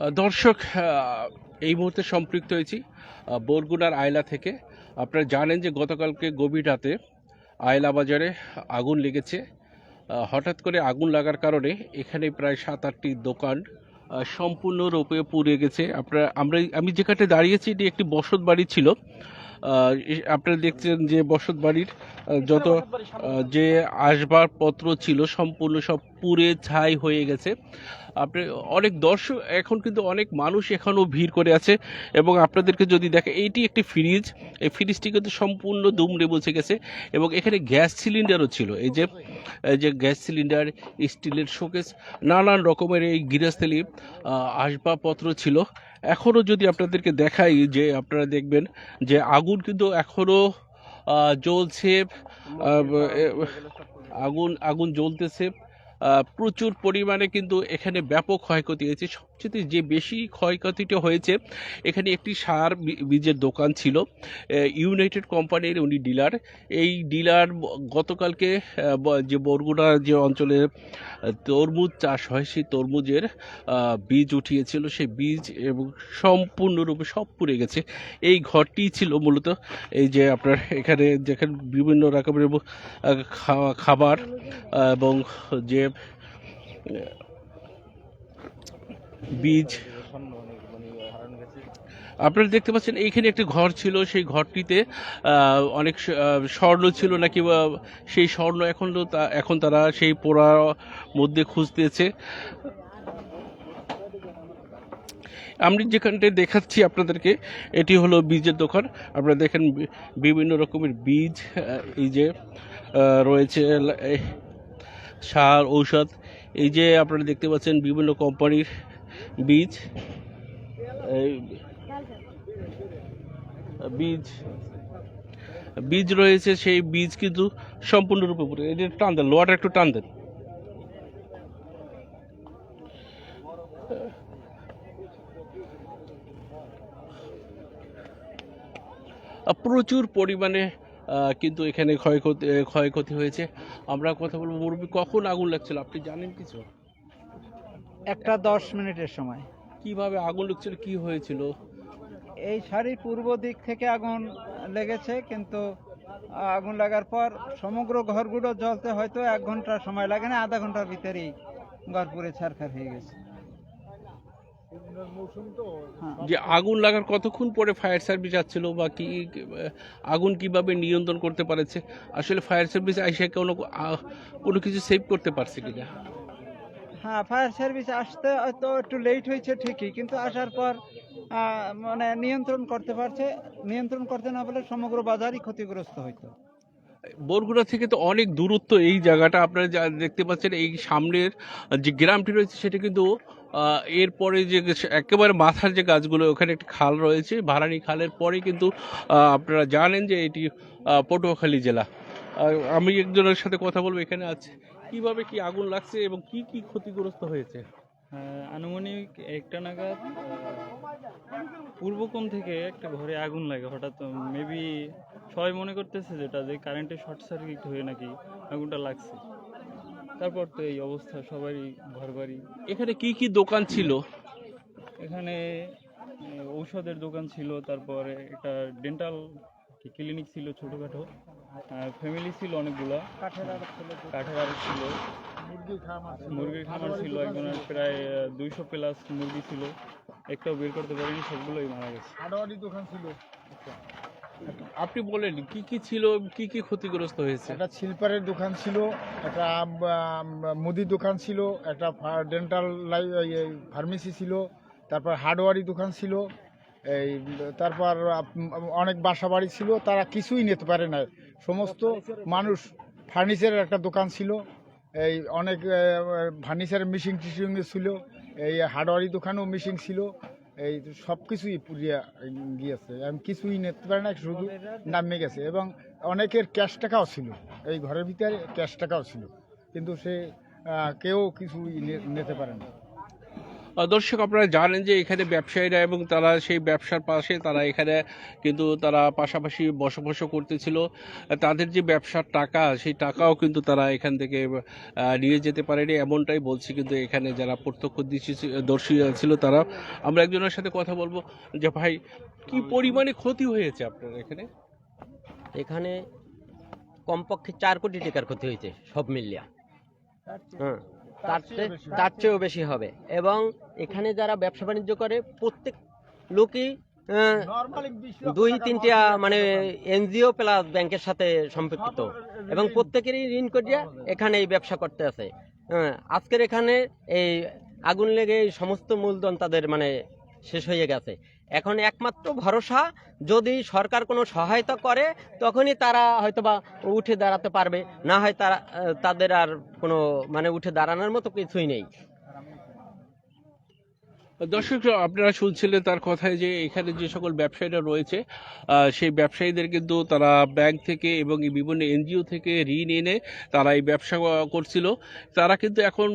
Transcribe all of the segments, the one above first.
আহ, দর্শক আহ, এই মুহূর্তে সম্পৃক্ত হয়েছি বরগুনার আয়লা থেকে। আপনারা জানেন যে গতকালকে গভীর রাতে আয়লা বাজারে আগুন লেগেছে। হঠাৎ করে আগুন লাগার কারণে এখানে প্রায় সাত, আটটি দোকান সম্পূর্ণরূপে পুড়ে গেছে। আপনারা, আমরা, আমি যেখানে দাঁড়িয়েছি, এটি একটি বসত বাড়ি ছিল। আপনারা দেখছেন যে বসত বাড়ির যত যে আসবাবপত্র ছিল, সম্পূর্ণ সব পুড়ে ছাই হয়ে গেছে। আপনি অনেক দর্শক, এখন কিন্তু অনেক মানুষ এখনও ভিড় করে আছে এবং আপনাদেরকে যদি দেখে, এইটি একটি ফ্রিজ এই ফ্রিজটি কিন্তু সম্পূর্ণ দুমড়ে বসে গেছে এবং এখানে গ্যাস সিলিন্ডারও ছিল। এই যে এই যে গ্যাস সিলিন্ডার, স্টিলের শোকেস, নানান রকমের এই গৃহস্থলী আসবাবপত্র ছিল। এখনও যদি আপনাদেরকে দেখাই যে, আপনারা দেখবেন যে আগুন কিন্তু এখনও জ্বলছে আগুন আগুন জ্বলতেছে। প্রচুর পরিমাণে কিন্তু এখানে ব্যাপক ক্ষয়ক্ষতি হয়েছে। সবচেয়ে যে বেশি ক্ষয়ক্ষতিটা হয়েছে, এখানে একটি সার বীজের দোকান ছিল। ইউনাইটেড কোম্পানির উনি ডিলার। এই ডিলার গতকালকে যে বরগুনা যে অঞ্চলে তরমুজ চাষ হয়, সেই তরমুজের বীজ উঠিয়েছিল। সেই বীজ এবং সম্পূর্ণরূপে সব পুড়ে গেছে। এই ঘরটি ছিল মূলত এই যে আপনার এখানে যেখানে বিভিন্ন রকমের খাবার এবং যে বীজ। আপনারা দেখতে পাচ্ছেন, এইখানে একটি ঘর ছিল, সেই ঘরটিতে অনেক স্বর্ণ ছিল নাকি সেই স্বর্ণ এখন এখন তারা সেই পোড়ার মধ্যে খুঁজতেছে। আমি যেখানটায় দেখাচ্ছি আপনাদেরকে, এটি হলো বীজের দোকান। আপনারা দেখেন বিভিন্ন রকমের বীজ এই যে রয়েছে সার, ঔষধ। এই যে আপনারা দেখতে পাচ্ছেন, বিভিন্ন কোম্পানির বীজ বীজ বীজ রয়েছে, সেই বীজ কিন্তু সম্পূর্ণরূপে পুরো এটা টান দেন লোয়াটা একটু টান দেন। প্রচুর পরিমাণে কিন্তু এখানে ক্ষয়ক্ষতি ক্ষয়ক্ষতি হয়েছে। আমরা কথা বলব, মুরব্বী, কখন আগুন লাগছিল? আপনি জানেন কিছু? একটা দশ মিনিটের সময়। কীভাবে আগুন লাগছিল কি হয়েছিল? এই শাড়ির পূর্ব দিক থেকে আগুন লেগেছে কিন্তু আগুন লাগার পর সমগ্র ঘরগুলো জ্বলতে হয়তো এক ঘণ্টা সময় লাগে না আধা ঘণ্টার ভিতরেই ঘর পুরে ছারখার হয়ে গেছে। হ্যাঁ। যে আগুন লাগার কতক্ষণ পরে ফায়ার সার্ভিস আসছিল বা কি আগুন কীভাবে নিয়ন্ত্রণ করতে পারেছে? আসলে ফায়ার সার্ভিস আইসে কোনো কোনো কিছু সেভ করতে পারছে কিনা? হ্যাঁ ফায়ার সার্ভিস আসতে হয়তো একটু লেট হয়েছে ঠিকই, কিন্তু আসার পর মানে নিয়ন্ত্রণ করতে পারছে, নিয়ন্ত্রণ করতে না পারলে সমগ্র বাজারই ক্ষতিগ্রস্ত হইতো। বরগুনা থেকে তো অনেক দূরত্ব এই জায়গাটা, আপনারা যা দেখতে পাচ্ছেন এই সামনের যে গ্রামটি রয়েছে সেটা কিন্তু এরপরে যে একেবারে মাথার যে গাছগুলো, ওখানে একটি খাল রয়েছে, ভারানি খালের পরে কিন্তু আপনারা জানেন যে এটি পটুয়াখালী জেলা। আমি একজনের সাথে কথা বলব এখানে আছে। কীভাবে কি আগুন লাগছে এবং কি কি ক্ষতিগ্রস্ত হয়েছে? আনুমানিক একটা নাগাদ পূর্বকোণ থেকে একটা ঘরে আগুন লাগে। হঠাৎ মেবি সবাই মনে করতেছে যেটা যে কারেন্টের শর্ট সার্কিট হয়ে নাকি আগুনটা লাগছে। তারপর তো এই অবস্থা সবারই ঘর বাড়ি এখানে কি কি দোকান ছিল? এখানে ঔষধের দোকান ছিল তারপরে একটা ডেন্টাল ক্লিনিক ছিল ছোটোখাটো। ফ্যামিলি ছিল অনেকগুলা। কাঠের আর আড়ত ছিল। মুরগির খামার ছিল একজনের প্রায় দুইশো প্লাস মুরগি ছিল। একটাও বের করতে পারিনি সবগুলোই মারা গেছে। দোকান ছিল আপনি বলেন কি কি ছিল কি কি ক্ষতিগ্রস্ত হয়েছে? একটা শিল্পারের দোকান ছিল একটা মুদি দোকান ছিল একটা ডেন্টাল ফার্মেসি ছিল তারপর হার্ডওয়ারি দোকান ছিল এই, তারপর অনেক বাসা বাড়ি ছিল, তারা কিছুই নিতে পারে না সমস্ত মানুষ ফার্নিচারের একটা দোকান ছিল, এই অনেক ফার্নিচারের মিশিং টিশিং ছিল, এই হার্ডওয়ারি দোকানেও মিশিং ছিল, এই সব কিছুই পুড়িয়া গিয়েছে। আমি কিছুই নিতে পারি না শুধু নামে গেছে। এবং অনেকের ক্যাশ টাকাও ছিল, এই ঘরের ভিতরে ক্যাশ টাকাও ছিল, কিন্তু সে কেউ কিছুই নিতে পারে না দর্শক আপনারা জানেন যে এখানে ব্যবসায়ীরা এবং তারা সেই ব্যবসার পাশে তারা এখানে কিন্তু তারা পাশাপাশি বসবাস করতেছিল। তাদের যে ব্যবসার টাকা সেই টাকাও কিন্তু তারা এখান থেকে নিয়ে যেতে পারেনি। এমনটাই বলছি কিন্তু এখানে যারা প্রত্যক্ষ প্রত্যক্ষদর্শী দর্শী ছিল তারা। আমরা একজনের সাথে কথা বলব যে ভাই কি পরিমাণে ক্ষতি হয়েছে আপনার এখানে? এখানে কমপক্ষে চার কোটি টাকার ক্ষতি হয়েছে সব মিলিয়া। হ্যাঁ। তার চেয়েও বেশি হবে। এবং এখানে যারা ব্যবসা বাণিজ্য করে প্রত্যেক লোকই দুই তিনটা মানে এনজিও প্লাস ব্যাংকের সাথে সম্পৃক্ত। এবং প্রত্যেকেরই ঋণ করিয়া এখানে এই ব্যবসা করতে আছে। আজকের এখানে এই আগুন লেগে সমস্ত মূলধন তাদের মানে শেষ হয়ে গেছে। এখন একমাত্র ভরসা, যদি সরকার কোনো সহায়তা করে, তখনই তারা হয়তোবা উঠে দাঁড়াতে পারবে। না হয় তারা তাদের আর কোনো মানে উঠে দাঁড়ানোর মতো কিছুই নেই। দর্শক আপনারা শুনছিলেন তার কথায় যে এখানে যে সকল ব্যবসায়ীরা রয়েছে সেই ব্যবসায়ীদের কিন্তু তারা ব্যাংক থেকে এবং বিভিন্ন এনজিও থেকে ঋণ এনে তারা এই ব্যবসা করছিল। তারা কিন্তু এখন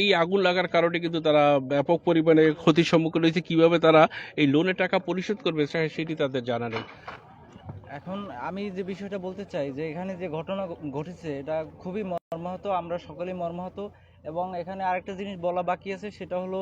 এই আগুন লাগার কারণে কিন্তু তারা ব্যাপক পরিমাণে ক্ষতির সম্মুখীন হয়েছে। কীভাবে তারা এই লোনের টাকা পরিশোধ করবে সেটি তাদের জানা নেই। এখন আমি যে বিষয়টা বলতে চাই, যে এখানে যে ঘটনা ঘটেছে, এটা খুবই মর্মাহত, আমরা সকলেই মর্মাহত। এবং এখানে আরেকটা জিনিস বলা বাকি আছে, সেটা হলো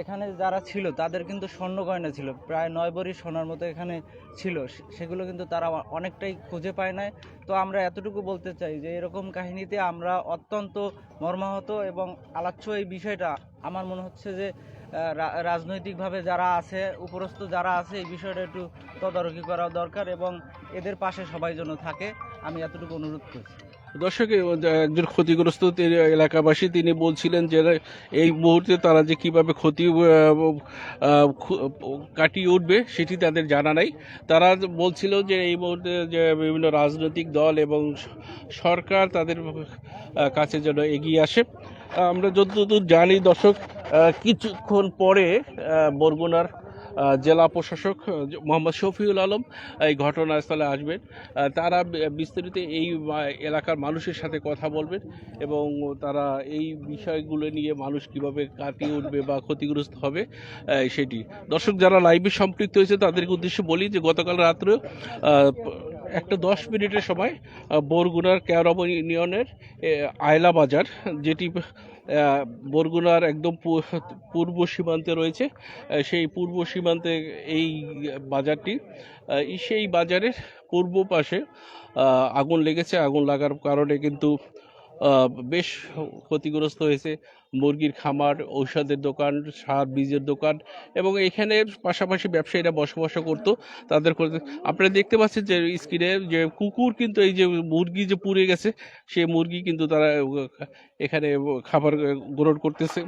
এখানে যারা ছিল, তাদের কিন্তু স্বর্ণ গয়না ছিল। প্রায় নয় ভরি সোনার মতো এখানে ছিল। সেগুলো কিন্তু তারা অনেকটাই খুঁজে পায় নাই। তো আমরা এতটুকু বলতে চাই যে, এরকম কাহিনীতে আমরা অত্যন্ত মর্মাহত এবং আলাচ্ছ এই বিষয়টা। আমার মনে হচ্ছে যে রাজনৈতিকভাবে যারা আছে, উপরস্থ যারা আছে, এই বিষয়টা একটু তদারকি করা দরকার এবং এদের পাশে সবাই যেন থাকে। আমি এতটুকু অনুরোধ করছি। দর্শক একজন ক্ষতিগ্রস্ত এলাকাবাসী, তিনি বলছিলেন যে এই মুহূর্তে তারা যে কীভাবে ক্ষতি কাটিয়ে উঠবে সেটি তাদের জানা নাই। তারা বলছিল যে এই মুহূর্তে যে বিভিন্ন রাজনৈতিক দল এবং সরকার তাদের কাছে যেন এগিয়ে আসে। আমরা যতদূর জানি দর্শক কিছুক্ষণ পরে বরগুনার জেলা প্রশাসক মোহাম্মদ শফিউল আলম এই ঘটনাস্থলে আসবেন। তারা বিস্তারিত এই এলাকার মানুষের সাথে কথা বলবেন এবং তারা এই বিষয়গুলো নিয়ে মানুষ কীভাবে কাটিয়ে উঠবে বা ক্ষতিগ্রস্ত হবে সেটি। দর্শক, যারা লাইভে সম্পৃক্ত হয়েছে, তাদেরকে উদ্দেশ্যে বলি যে গতকাল রাত্রে একটা দশ মিনিটের সময় বরগুনার ক্যারব ইউনিয়নের আয়লা বাজার যেটি বরগুনার একদম পূর্ব সীমান্তে রয়েছে। সেই পূর্ব সীমান্তে এই বাজারটি সেই বাজারের পূর্ব পাশে আগুন লেগেছে। আগুন লাগার কারণে কিন্তু বেশ ক্ষতিগ্রস্ত হয়েছে। মুরগির খামার, ঔষধের দোকান, সার, বীজের দোকান এবং এখানে পাশাপাশি ব্যবসায়ীরা বসবাস করতো। তাদের আপনারা দেখতে পাচ্ছেন যে স্ক্রিনে যে কুকুর কিন্তু এই যে মুরগি যে পুড়ে গেছে, সেই মুরগি কিন্তু তারা এখানে খাবার গ্রহণ করতেছে।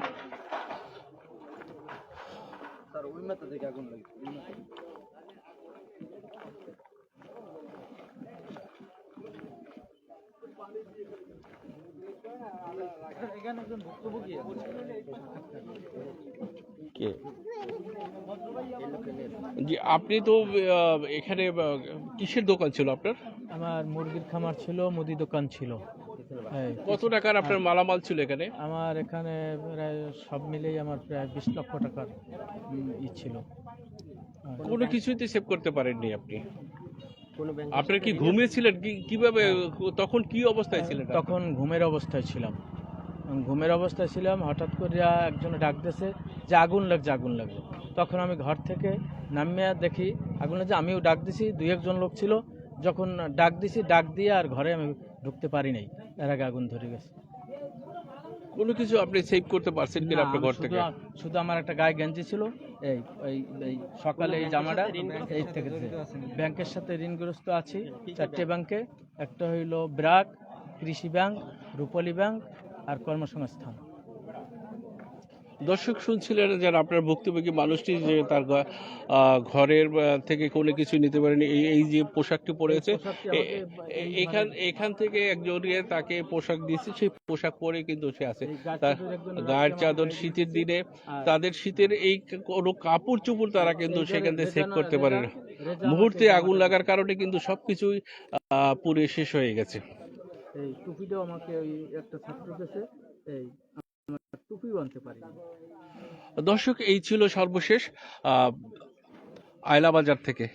জি আপনি তো এখানে কিসের দোকান ছিল আপনার? আমার মুরগির খামার ছিল মুদি দোকান ছিল। কত টাকার আপনার মালামাল ছিল এখানে? আমার এখানে প্রায় সব মিলেই আমার প্রায় বিশ লক্ষ টাকার ই ছিল। কোনো কিছুতে সেভ করতে পারেননি আপনি। আপনার কি ঘুমিয়েছিলেন কি কীভাবে তখন কি অবস্থায় ছিলেন? তখন ঘুমের অবস্থায় ছিলাম। ঘুমের অবস্থায় ছিলাম হঠাৎ করে একজন ডাক দিয়েছে যে আগুন লাগছে আগুন লাগছে। তখন আমি ঘর থেকে নামিয়ে দেখি আগুন লাগছে আমিও ডাক দিছি দুই একজন লোক ছিল। যখন ডাক দিছি ডাক দিয়ে আর ঘরে আমি ঢুকতে পারি নাই। এর আগে আগুন ধরে গেছে। কোনো কিছু আপনি সেভ করতে পারছেন কিনা আপনার ঘর শুধু থেকে? শুধু আমার একটা গায়ে গেঞ্জি ছিল। এই এই এই সকালে এই জামাটা এই থেকে ব্যাংকের সাথে ঋণগ্রস্ত আছি। চারটে ব্যাংকে একটা হইল ব্রাক কৃষি ব্যাংক রূপালী ব্যাংক আর কর্মসংস্থান। দর্শক শুনছিলেন যে আপনার ভুক্তভোগী মানুষটি যে তার ঘরের থেকে কোনো কিছু নিতে পারেনি। এই এই যে পোশাকটি পরেছে এই এখান মানে- এখান থেকে একজন ইয়ে তাকে পোশাক দিয়েছে সেই পোশাক পরে কিন্তু সে আছে। তার চাদর গায়ের চাদর শীতের দিনে তাদের শীতের এই কোনো কাপড় চোপড় তারা কিন্তু সেখান থেকে সেভ করতে পারে না মুহূর্তে আগুন লাগার কারণে কিন্তু সবকিছুই আহ, পুড়ে শেষ হয়ে গেছে। এই টুপিটাও আমাকে ওই একটা ছাত্র এই দর্শক এই ছিল সর্বশেষ আয়লা বাজার থেকে।